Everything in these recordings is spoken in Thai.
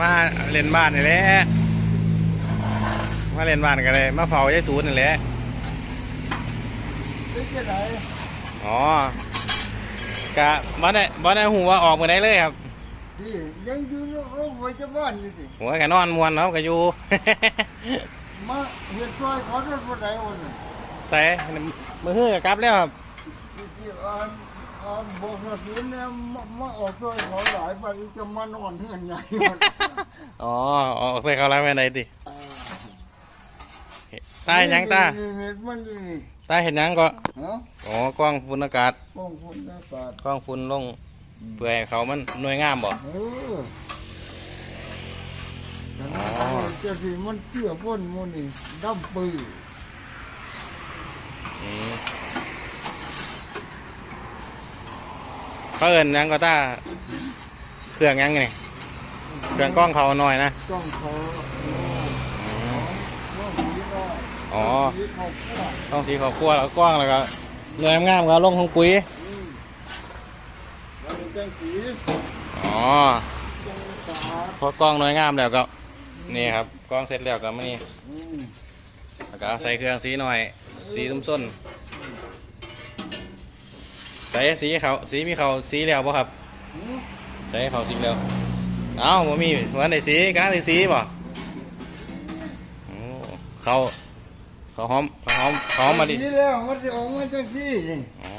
มาเล่นบ้านนี่แหละมาเล่นบ้านกันเลยมาเฝ้ายายสูนนี่แหละเป็นเจ้าไหนอ๋อกะบ่ได้บ่ได้หูว่าออกมื้อใดเลยครับที่ยังอยู่โรงพยาบาลอยู่สิหัวก็นอนมวนเนาะก็อยู่มาเห็นซอยเขาได้บ่ได้วันนี้ใส่มือฮื้อก็กลับแล้วครับที่อ่านอ่าน บอกว่าสิเนี่ยมามาออกซอยเขาหลายไปจะมานอนเฮือนใหญ่หมดอ๋อออกใส่เขาแล้วแม่ไหนติตาเห็นหยังตานี่นี่มันนี่ตาเห็นหยังก็เนาะอ๋อกล้องฝุ่นอากาศป้องคนอากาศกล้องฝุ่นลงเพื่อให้เขามันหน่วยงามบ่ เออแต่อ๋ถ้าอจะสิมันเชื่อพ่นหมันนี่ดำปื้ออื เขาเอิ้นหยังก็ตาเครื่องหยังไงเครื่องกล้องเขาหน่อยนะต้องเขาอืมต้องสีน้อยอ๋อสีเขาพวกต้องสีเขาคั่วแล้วก็กล้องแล้วก็หน่วยงามๆก็ลงของปุ๋ยอืมแล้วมีแกงสีอ๋อแกงสาดพอกล้องหน่วยงามแล้วก็นี่ครับกล้องเสร็จแล้วก็มานี่อืมแล้วก็ใส่เครื่องสีหน่อย สีตุ้มส้นใส่สีเขาสีมีเขาสีแล้วป่ะครับอืมใส่เขาสีแล้วเอ้าบ่มีวันไหนสีการใส่สีป่ะโอ้เขาเขาหอมเขาหอมเขาหอมมาดิสีแล้วมันจะออกมาจังสีนี่อ๋อ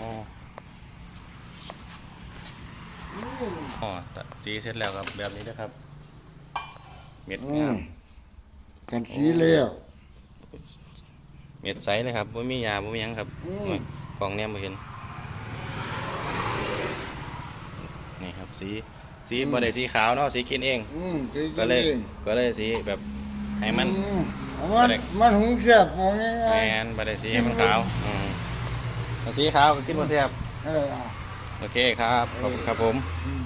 อืมอ๋อแต่สีเสร็จแล้วครับแบบนี้นะครับ เม็ดอืงามมกันสีแล้วเม็ดใสเลยครับไม่มียาไม่มีหยังครับอืมโอ้ยกล่องเนี้ยไม่เห็น นี่ ครับสีสีบ่ได้สีขาวเนาะสีกินเอง อืมสีก็เลยจริงก็เลยสีแบบให้มัน อืเอามันมันหุงแซ่บมองง่แมายนบ่ได้สีให้มันขาวอืมถ้าสีขาวก็กินบ่แซ่บๆเออเอาโอเคครับขอบคุณครับผม อืม